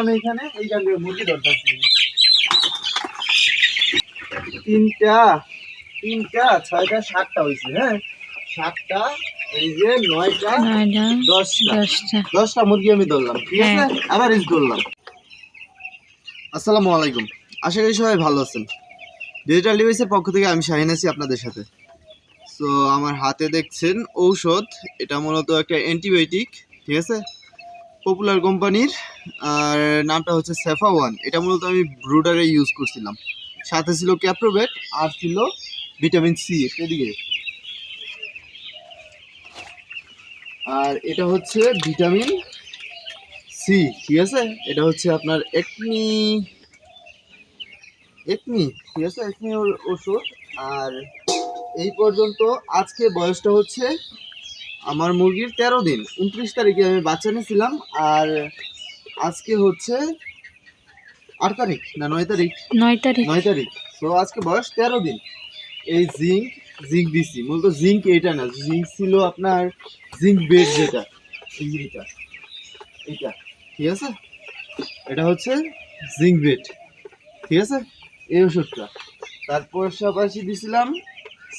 আমি এখানে এইখান থেকে মুরগি দরকার ছিল। তিনটা তিনটা ছয়টা সাতটা হয়েছে হ্যাঁ? সাতটা এই যে নয়টা দশটা। মুরগি আমি ধরলাম ঠিক আছে? হ্যাঁ। আবার ইস ধরলাম। আসসালামু আলাইকুম। আশা করি সবাই ভালো আছেন। ডিজিটাল ডিভাইসের পক্ষ থেকে আমি শাহিন আছি আপনাদের সাথে। সো আমার হাতে দেখছেন ঔষধ। এটা মূলত একটা অ্যান্টিবায়োটিক ঠিক আছে? পপুলার কোম্পানির আর নামটা হচ্ছে সেফা ওয়ান এটা মূলত আমি ব্রুডারে ইউজ করছিলাম। সাথে ছিল ক্যাপ্রোবেট আর ছিল ভিটামিন সি এদিকে। আর এটা হচ্ছে ভিটামিন সি ঠিক আছে? এটা হচ্ছে আপনার একনি একনি ঠিক আছে? একনি ওর- ওষুধ। আর এই পর্যন্ত আজকে বয়সটা হচ্ছে আমার মুরগির তেরো দিন। উনত্রিশ তারিখে আমি বাচ্চা নিয়েছিলাম। আর আজকে হচ্ছে আট তারিখ না নয় তারিখ? নয় তারিখ। নয় তারিখ। তো আজকে বয়স তেরো দিন। এই জিঙ্ক জিঙ্ক দিছি। মূলত জিঙ্ক এটা না জিঙ্ক ছিল আপনার জিঙ্ক বেড যেটা এই যে এটা এইটা ঠিক আছে? এটা হচ্ছে জিঙ্ক বেড ঠিক আছে? এই ওষুধটা। তারপর পাশাপাশি দিছিলাম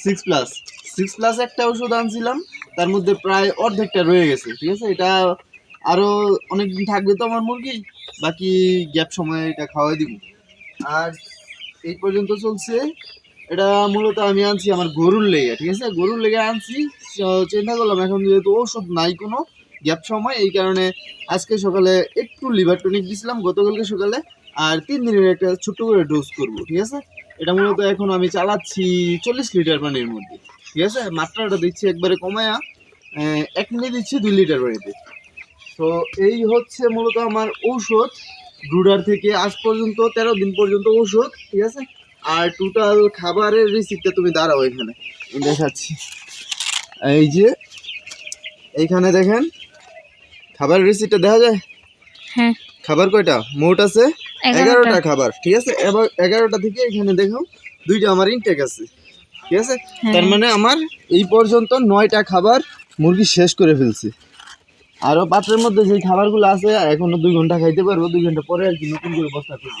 সিক্স প্লাস সিক্স প্লাস একটা ওষুধ আনছিলাম তার মধ্যে প্রায় অর্ধেকটা রয়ে গেছে ঠিক আছে? এটা আরও অনেকদিন থাকবে তো আমার মুরগি, বাকি গ্যাপ সময় এটা খাওয়াই দিব। আর এই পর্যন্ত চলছে, এটা মূলত আমি আনছি আমার গরুর লেগে, ঠিক আছে? গরুর লেগে আনছি চিন্তা করলাম, এখন যেহেতু ওষুধ নাই কোনো গ্যাপ সময়, এই কারণে আজকে সকালে একটু লিভার টনিক দিয়েছিলাম গতকালকে সকালে, আর তিন দিনের একটা ছোট্ট করে ডোজ করব, ঠিক আছে? এটা মূলত এখন আমি চালাচ্ছি চল্লিশ লিটার পানির মধ্যে, ঠিক আছে? মাত্রাটা দিচ্ছি একবারে কমায়া এক মিনিট দিচ্ছি দুই লিটার পানিতে। তো এই হচ্ছে মূলত আমার ঔষধ। ব্রুডার থেকে আজ পর্যন্ত তেরো দিন পর্যন্ত ঔষধ ঠিক আছে? আর টোটাল খাবারের রিসিপ্টটা তুমি দাঁড়াও এখানে। দেখাচ্ছি। এই যে এইখানে দেখেন খাবারের রিসিপ্টটা দেখা যায়? হ্যাঁ। খাবার কয়টা? মোট আছে এগারোটা। এগারোটা খাবার ঠিক আছে? এবার এগারোটা থেকে এখানে দেখো দুইটা আমার ইনটেক আছে ঠিক আছে? হ্যাঁ। তার মানে আমার এই পর্যন্ত নয়টা খাবার মুরগি শেষ করে ফেলছি। আরও পাত্রের মধ্যে যে খাবারগুলো আছে এখনও দুই ঘণ্টা খাইতে পারব দুই ঘণ্টা পরে আর কি নতুন করে বস্তা করব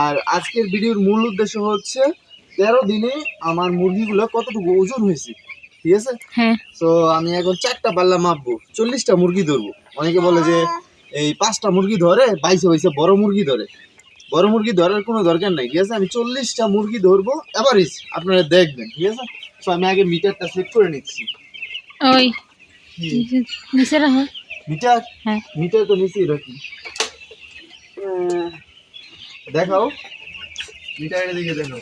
আর আজকের ভিডিওর মূল উদ্দেশ্য হচ্ছে তেরো দিনে আমার মুরগিগুলো কতটুকু ওজন হয়েছে ঠিক আছে? হ্যাঁ। তো আমি এখন চারটা পাল্লা মাপবো চল্লিশটা মুরগি ধরবো। অনেকে বলে যে এই পাঁচটা মুরগি ধরে বাইশে বাইশে বড় মুরগি ধরে। বড় মুরগি ধরার কোনো দরকার নাই ঠিক আছে? আমি চল্লিশটা মুরগি ধরবো এভারেজ আপনারা দেখবেন ঠিক আছে? তো আমি আগে মিটারটা সেট করে নিচ্ছি। ওই নিচে রাখো। মিটার? হ্যাঁ। মিটার তো নিচেই রাখি দেখাও। মিটারের দিকে দেখাও।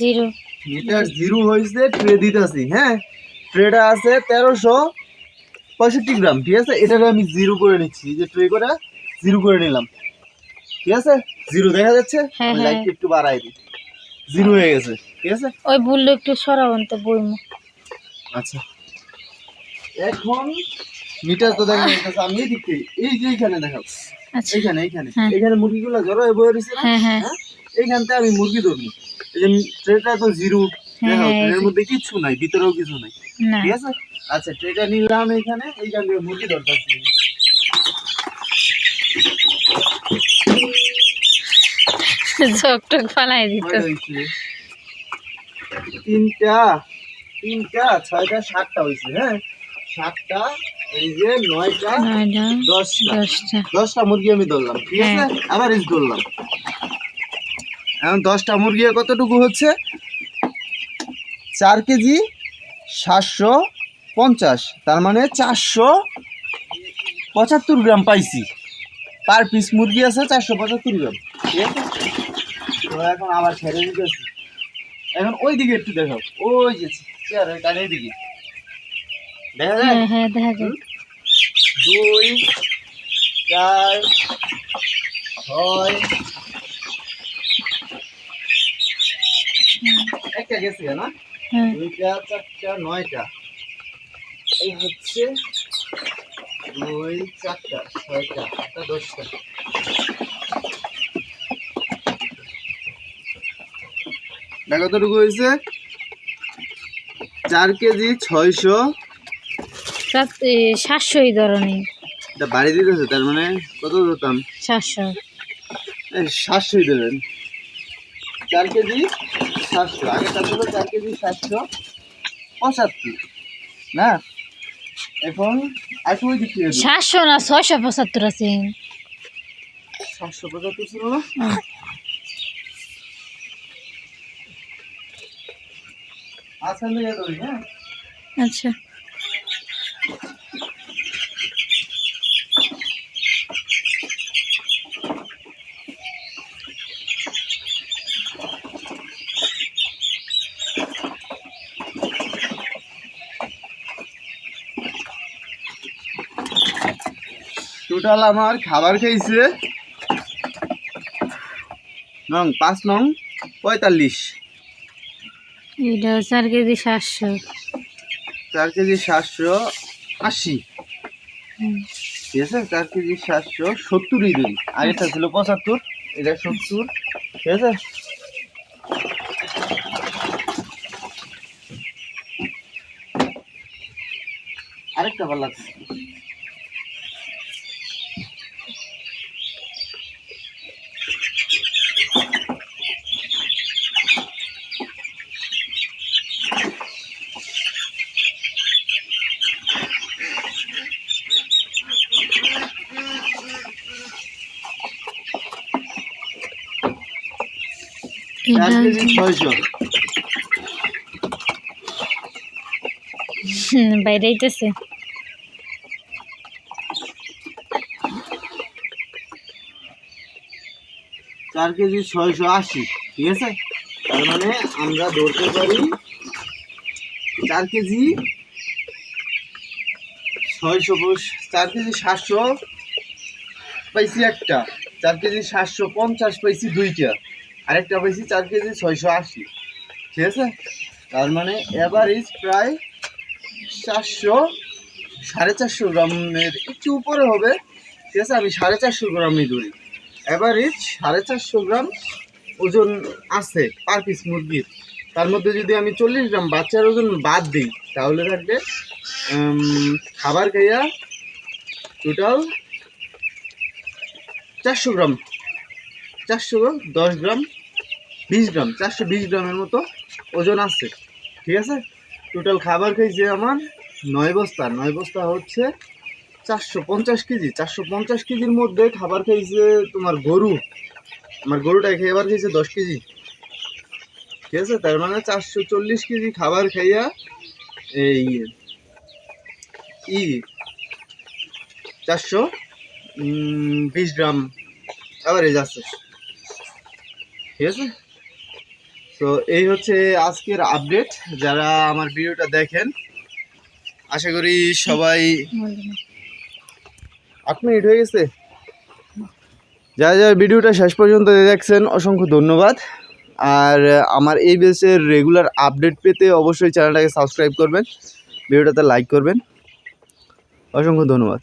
জিরো। মিটার জিরো হয়েছে ট্রে দিতেছি হ্যাঁ? ট্রেটা আছে তেরোশো পঁয়ষট্টি গ্রাম ঠিক আছে? এটাকে আমি জিরো করে নিচ্ছি। যে ট্রে করে জিরো করে নিলাম। ঠিক আছে? জিরো দেখা যাচ্ছে? হ্যাঁ, হ্যাঁ। লাইটটা একটু বাড়াই দিই। জিরো হয়ে গেছে ঠিক আছে? ওই বলল একটু সরাবেন তো বইমু। আচ্ছা। এখন মিটার তো দেখা যাচ্ছে আমি এই দিক থেকে এই যে এইখানে দেখাও। আচ্ছা। এইখানে এইখানে। হ্যাঁ। এইখানে মুরগিগুলো জড়ো হয়ে বয়ে রয়েছে হ্যাঁ হ্যাঁ? এইখানতে আমি মুরগি ধরবো। এই যে ট্রেটা তো জিরো। যে- মধ্যে কিছু নাই ভিতরেও কিছু নাই। ঠিক আছে? আচ্ছা ট্রেটা নিলাম এখানে এইখান থেকে মুরগি দরকার ছিল চোখ ফালাই দিত তিনটা তিনটা ছয়টা সাতটা হয়েছে হ্যাঁ? সাতটা এই যে নয়টা দশটা। দশটা। মুরগি আমি ধরলাম ঠিক আছে? হ্যাঁ। আবার ইস ধরলাম। এখন দশটা মুরগি কতটুকু হচ্ছে? চার কেজি সাতশো পঞ্চাশ তার মানে চারশো পঁচাত্তর গ্রাম পাইছি। পার পিস মুরগি আছে চারশো পঁচাত্তর গ্রাম। ঠিক আছে? তো এখন আবার ছেড়ে দিতেছি। এখন ওই দিকে একটু দেখাও। ওই যে চেয়ারের কানের দিকে দেখা যায় হ্যাঁ হ্যাঁ দেখা যায় দুই চার ছয়। একটা গেছে না? হ্যাঁ। দুইটা চারটা নয়টা। এই হচ্ছে দুই চারটা ছয়টা আটটা দশটা। কতটুকু হয়েছে। চার কেজি ছয়শো। সাত এ, সাতশোই ধরনের। বাড়ি দিতেছে তার মানে কত দিতাম সাতশো। এই সাতশোই দেবেন। চার কেজি সাতশো। আগেটা ছিল চার কেজি সাতশো পঁচাত্তর। না? এখন থেকে দিন। সাতশো না ছয়শো পঁচাত্তর আছে। সাতশো পঁচাত্তর ছিল না? আচ্ছা। টোটাল আমার খাবার খেয়েছে। নং পাঁচ নং পঁয়তাল্লিশ। এটা চার কেজি সাতশো। চার কেজি সাতশো আশি। ঠিক আছে? চার কেজি সাতশো সত্তরই দিন আগেরটা ছিল পঁচাত্তর এটা সত্তর। ঠিক আছে? আরেকটা ভালো লাগছে। চার কেজি ছয়শো। বাইরে আইতেছে। চার কেজি ছয়শো আশি ঠিক আছে? তার মানে আমরা ধরতে পারি চার কেজি ছয়শো চার কেজি সাতশো পাইছি একটা চার কেজি সাতশো পঞ্চাশ পাইছি দুইটা। আরেকটা পাইছি চার কেজি ছয়শো আশি। ঠিক আছে? তার মানে অ্যাভারেজ প্রায় চারশো, সাড়ে চারশো গ্রামের একটু উপরে হবে। ঠিক আছে? আমি সাড়ে চারশো গ্রামই ধরি। অ্যাভারেজ সাড়ে চারশো গ্রাম ওজন আছে পার পিস মুরগির। তার মধ্যে যদি আমি চল্লিশ গ্রাম বাচ্চার ওজন বাদ দিই, তাহলে থাকবে খাবার খাইয়া টোটাল চারশো গ্রাম। চারশো গ্রাম দশ গ্রাম বিশ গ্রাম, চারশো বিশ গ্রামের মতো ওজন আছে, ঠিক আছে? টোটাল খাবার খাইছে আমার নয় বস্তা নয় বস্তা হচ্ছে চারশো পঞ্চাশ কেজি, চারশো পঞ্চাশ কেজির মধ্যে খাবার খাইছে তোমার গরু, আমার গরুটা খেয়ে এবার খেয়েছে দশ কেজি, ঠিক আছে? তার মানে চারশো চল্লিশ কেজি খাবার খাইয়া এই ই চারশো বিশ গ্রাম অ্যাভারেজ আছে, ঠিক আছে? তো এই হচ্ছে আজকের আপডেট যারা আমার ভিডিওটা দেখেন, আশা করি সবাই আট মিনিট হয়ে গেছে। যারা যারা ভিডিওটা শেষ পর্যন্ত দেখছেন, অসংখ্য ধন্যবাদ। আর আমার এই বেসের রেগুলার আপডেট পেতে অবশ্যই চ্যানেলটাকে সাবস্ক্রাইব করবেন, ভিডিওটাতে লাইক করবেন। অসংখ্য ধন্যবাদ।